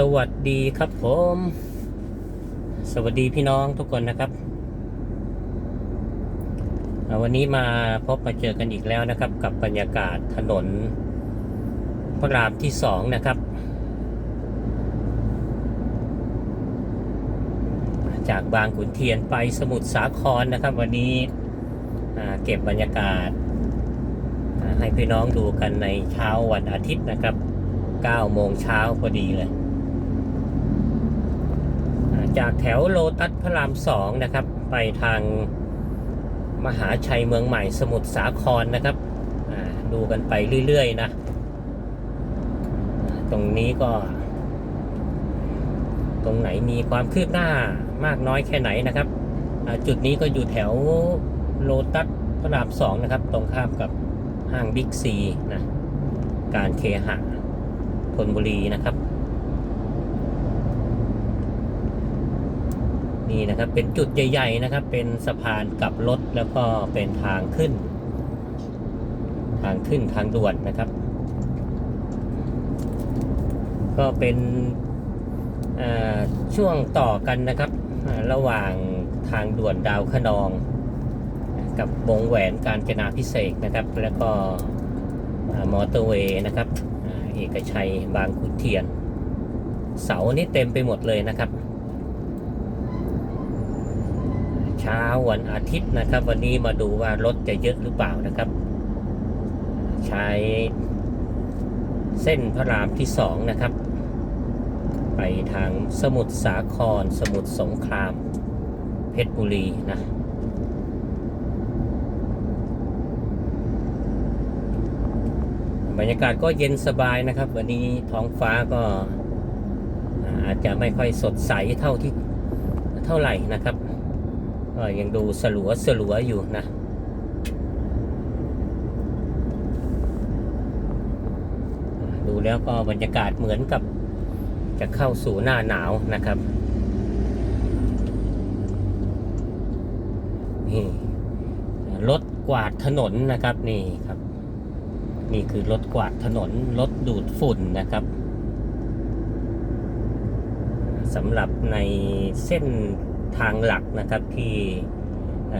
สวัสดีครับผม สวัสดีพี่น้องทุกคนนะครับ วันนี้มาพบมาเจอกันอีกแล้วนะครับ กับบรรยากาศถนน พระรามที่สองนะครับ จากบางขุนเทียนไปสมุทรสาครนะครับ วันนี้เก็บบรรยากาศ ให้พี่น้องดูกันในเช้าวันอาทิตย์นะครับ9โมงเช้าพอดีเลย จากแถวโลตัสพระรามสองนะครับ ไปทางมหาชัยเมืองใหม่สมุทรสาครนะครับดูกันไปเรื่อยๆนะ ตรงนี้ก็ ตรงไหนมีความคืบหน้ามากน้อยแค่ไหนนะครับ จุดนี้ก็อยู่แถวโลตัสพระรามสองนะครับ ตรงข้ามกับห้างบิ๊กซีนะ การเคหะธนบุรีนะครับ นี่นะครับ เป็นจุดใหญ่ๆนะครับ เป็นสะพานกลับรถแล้วก็เป็นทางขึ้น ทางขึ้นทางด่วนนะครับ ก็เป็นช่วงต่อกันนะครับ ระหว่างทางด่วนดาวขนอง กับวงแหวนการจนาพิเศษนะครับ แล้วก็มอเตอร์เวย์นะครับ เอกชัยบางขุนเทียน เสานี่เต็มไปหมดเลยนะครับ เช้าวันอาทิตย์นะครับ วันนี้มาดูว่ารถจะเยอะหรือเปล่านะครับ ใช้เส้นพระรามที่สองนะครับ ไปทางสมุทรสาคร สมุทรสงคราม เพชรบุรีนะบรรยากาศก็เย็นสบายนะครับ วันนี้ท้องฟ้าก็อาจจะไม่ค่อยสดใสเท่าที่เท่าไหร่นะครับ ยังดูสลัวสลัวอยู่นะดูแล้วก็บรรยากาศเหมือนกับจะเข้าสู่หน้าหนาวนะครับนี่รถกวาดถนนนะครับนี่ครับ นี่คือรถกวาดถนนรถดูดฝุ่นนะครับสำหรับในเส้น ทางหลักนะครับที่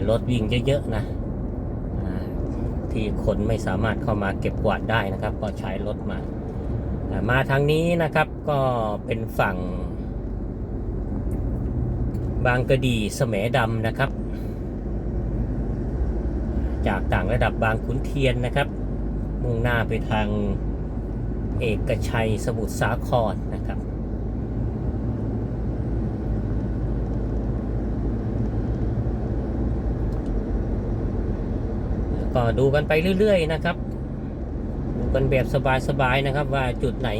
รถวิ่งเยอะๆนะที่คนไม่สามารถเข้ามาเก็บกวาดได้นะครับ ก็ใช้รถมามาทางนี้นะครับก็เป็นฝั่ง บางกระดีสมดำนะครับ จากต่างระดับบางขุนเทียนนะครับ มุ่งหน้าไปทางเอกชัยสมุทรสาครนะครับ ก็ดูกันไปเรื่อย ๆ นะครับดูกันแบบสบายๆนะครับ ว่าจุดไหน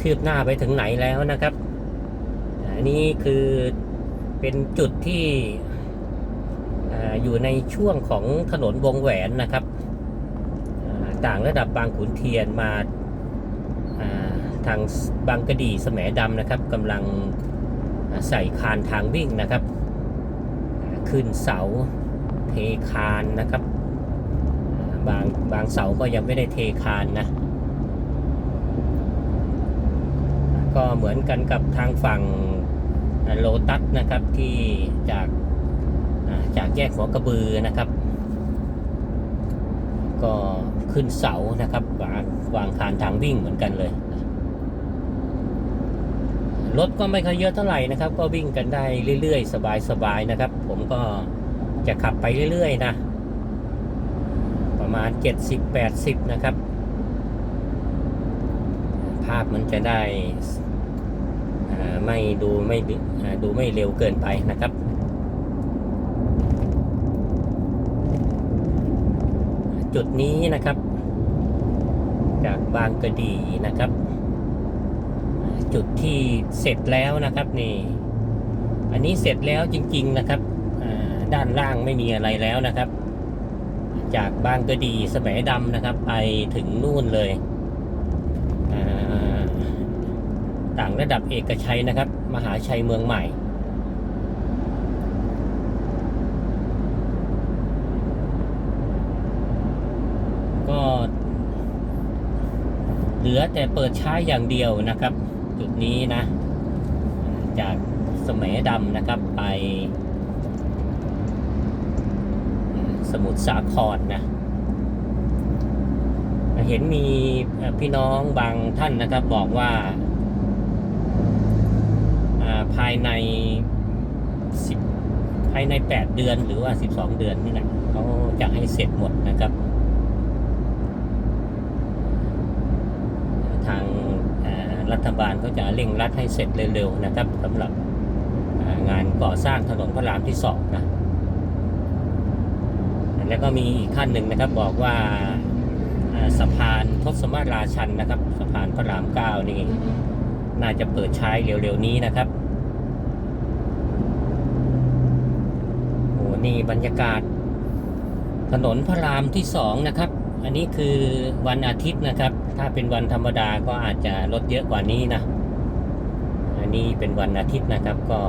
คืบหน้าไปถึงไหนแล้วนะครับอันนี้คือเป็นจุดที่ออยู่ในช่วงของถนนวงแหวนนะครับ ต่างระดับบางขุนเทียนมาทางบางกระดีแสมดำนะครับกำลังใส่คานทางวิ่งนะครับ ขึ้นเสาเทคานนะครับ บางบางเสาก็ยังไม่ได้เทคานนะ ก็เหมือนกันกับทางฝั่งโลตัสนะครับที่จากจากแยกหัวกระบือนะครับ ก็ขึ้นเสานะครับวางวางคานทางวิ่งเหมือนกันเลยรถก็ไม่ค่อยเยอะเท่าไหร่นะครับ ก็วิ่งกันได้เรื่อยๆ สบายๆนะครับ ผมก็จะขับไปเรื่อยๆนะ ประมาณ 70-80 นะครับ ภาพมันจะได้ไม่ดูไม่ดูไม่เร็วเกินไปนะครับจุดนี้นะครับ จากบางกระดีนะครับ จุดที่เสร็จแล้วนะครับนี่ อันนี้เสร็จแล้วจริง ๆนะครับด้านล่างไม่มีอะไรแล้วนะครับ จากบางกระดีสมัยดำนะครับ ไปถึงนู่นเลยต่างระดับเอกชัยนะครับ มหาชัยเมืองใหม่ก็เหลือแต่เปิดใช้อย่างเดียวนะครับ จุดจุดนี้นะ จากสมัยดำนะครับไป สมุทรสาครนะเห็นมีพี่น้องบางท่านนะครับบอกว่า ภายในสิบภายในแปดเดือนหรือว่าสิบสองเดือนนี่แหละเขาจะให้เสร็จหมดนะครับ ทางรัฐบาลก็จะเร่งรัดให้เสร็จเร็วๆนะครับสำหรับงานก่อสร้างถนนพระรามที่สองนะ แล้วก็มีอีกขั้นหนึ่งนะครับบอกว่าสะพานทศมาราชันนะครับสะพานพระรามเก้านี่น่าจะเปิดใช้เร็วๆนี้นะครับโอ้นี่บรรยากาศ ถนนพระรามที่สองนะครับ อันนี้คือวันอาทิตย์นะครับ ถ้าเป็นวันธรรมดาก็อาจจะรถเยอะกว่านี้นะ อันนี้เป็นวันอาทิตย์นะครับก็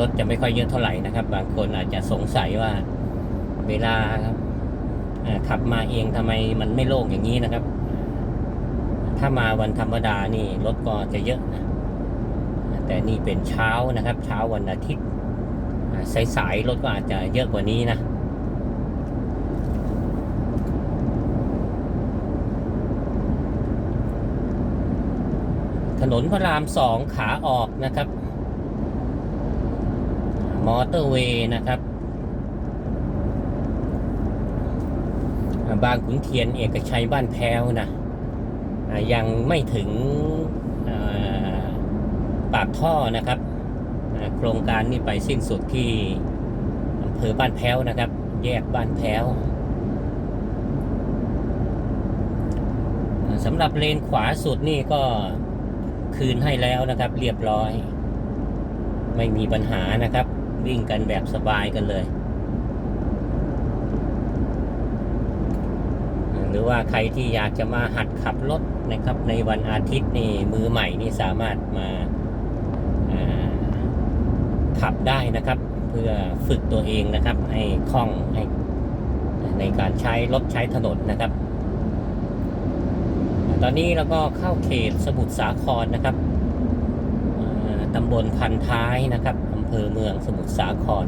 รถจะไม่ค่อยเยอะเท่าไหร่นะครับ บางคนอาจจะสงสัยว่าเวลาครับขับมาเองทำไมมันไม่โล่งอย่างนี้นะครับ ถ้ามาวันธรรมดานี่รถก็จะเยอะนะแต่นี่เป็นเช้านะครับ เช้าวันอาทิตย์สายๆรถก็อาจจะเยอะกว่านี้นะถนนพระรามสองขาออกนะครับ มอเตอร์เวย์นะครับ บางขุนเทียนเอกชัยบ้านแพ้วนะอ่ายังไม่ถึงปากท่อนะครับ โครงการนี้ไปสิ้นสุดที่อำเภอบ้านแพ้วนะครับ แยกบ้านแพ้วอ่สำหรับเลนขวาสุดนี่ก็คืนให้แล้วนะครับ เรียบร้อย ไม่มีปัญหานะครับ วิ่งกันแบบสบายกันเลย หรือว่าใครที่อยากจะมาหัดขับรถนะครับ ในวันอาทิตย์นี่มือใหม่นี่สามารถมาาขับได้นะครับ เพื่อฝึกตัวเองนะครับ ให้คล่องให้ในการใช้รถใช้ถนนนะครับ ตอนนี้เราก็เข้าเขตสมุทรสาครนะครับตำบลพันท้ายนะครับ ภอเมืองสมุทรสาคร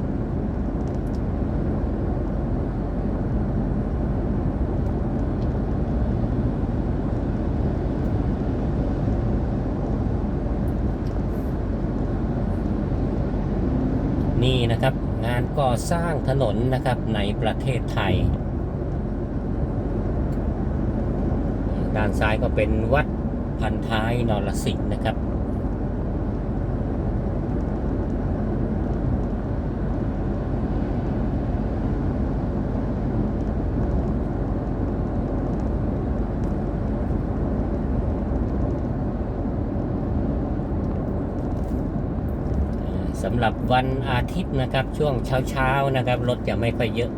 นี่นะครับงานก่อสร้างถนนนะครับในประเทศไทย ด้านซ้ายก็เป็นวัดพันท้ายนรสิงห์นะครับ สำหรับวันอาทิตย์นะครับ ช่วงเช้าๆนะครับรถจะไม่ค่อยเยอะ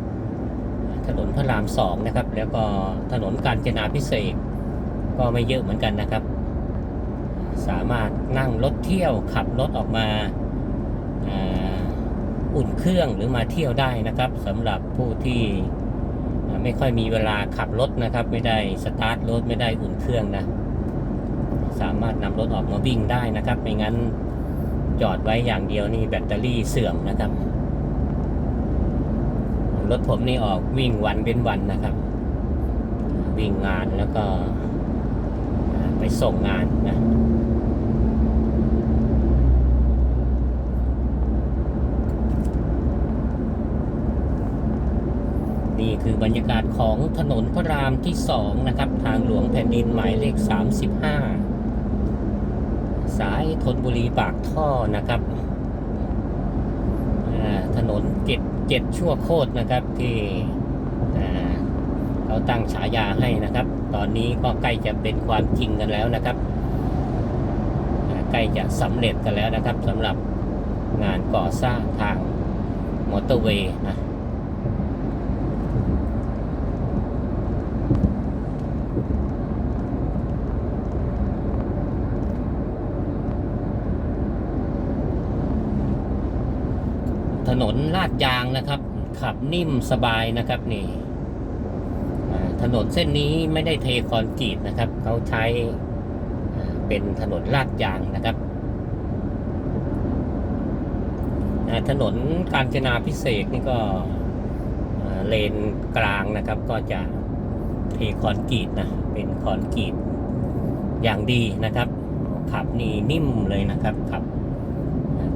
ถนนพระรามสองนะครับ แล้วก็ถนนกาญจนาพิเศษก็ไม่เยอะเหมือนกันนะครับ สามารถนั่งรถเที่ยวขับรถออกมาอุ่นเครื่องหรือมาเที่ยวได้นะครับสำหรับผู้ที่ไม่ค่อยมีเวลาขับรถนะครับ ไม่ได้สตาร์ทรถไม่ได้อุ่นเครื่องนะสามารถนำรถออกมาวิ่งได้นะครับไม่งั้น จอดไว้อย่างเดียวนี่แบตเตอรี่เสื่อมนะครับ รถผมนี่ออกวิ่งวันเป็นวันนะครับ วิ่งงานแล้วก็ไปส่งงานนะนี่คือบรรยากาศของถนนพระรามที่สองนะครับ ทางหลวงแผ่นดินหมายเลข 35 สายธนบุรีปากท่อนะครับถนนเจ็ดเจ็ดชั่วโคตรนะครับที่เขาตั้งฉายาให้นะครับ ตอนนี้ก็ใกล้จะเป็นความจริงกันแล้วนะครับใกล้จะสำเร็จกันแล้วนะครับสำหรับงานก่อสร้างทางมอเตอร์เวย์นะ ถ นนลาดยางนะครับ ขับนิ่มสบายนะครับนี่ถนนเส้นนี้ไม่ได้เทคอนกรีตนะครับเขาใช้เป็นถนนลาดยางนะครับถนนกาญจนาพิเศษนี่ก็เลนกลางนะครับ ก็จะเทคอนกรีตนะเป็นคอนกรีตอย่างดีนะครับ ขับนี่นิ่มเลยนะครับขับ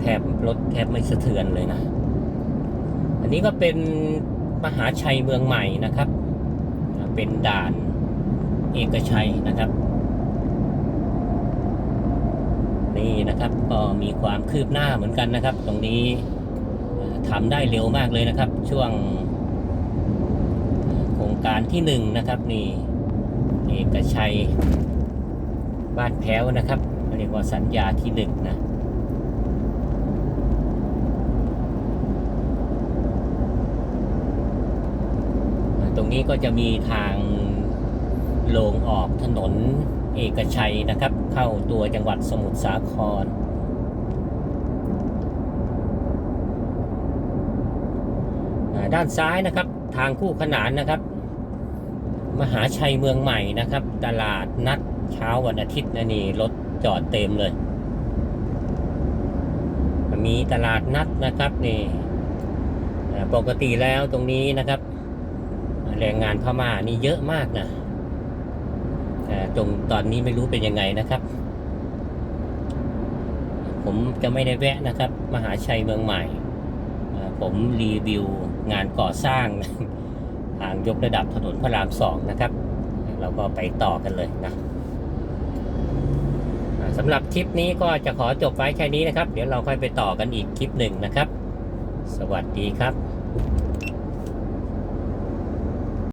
แทบรถแทบไม่สะเทือนเลยนะ อันนี้ก็เป็นมหาชัยเมืองใหม่นะครับ เป็นด่านเอกชัยนะครับ นี่นะครับก็มีความคืบหน้าเหมือนกันนะครับ ตรงนี้ทำได้เร็วมากเลยนะครับ ช่วงโครงการที่หนึ่งนะครับนี่เอกชัยบ้านแพ้วนะครับเรียกว่าสัญญาที่หนึ่งนะ ต รงนี้ก็จะมีทางลงออกถนนเอกชัยนะครับ เข้าตัวจังหวัดสมุทรสาคร ด้านซ้ายนะครับทางคู่ขนานนะครับ มหาชัยเมืองใหม่นะครับ ตลาดนัดเช้าวันอาทิตย์นะนี่รถจอดเต็มเลย มีตลาดนัดนะครับนี่ปกติแล้วตรงนี้นะครับ แรงงานพม่านี่เยอะมากนะแต่ตรงตอนนี้ไม่รู้เป็นยังไงนะครับ ผมจะไม่ได้แวะนะครับ มหาชัยเมืองใหม่ ผมรีวิวงานก่อสร้างทางยกระดับถนนพระรามสองนะครับ เราก็ไปต่อกันเลยนะสำหรับคลิปนี้ก็จะขอจบไว้แค่นี้นะครับ เดี๋ยวเราค่อยไปต่อกันอีกคลิปหนึ่งนะครับ สวัสดีครับ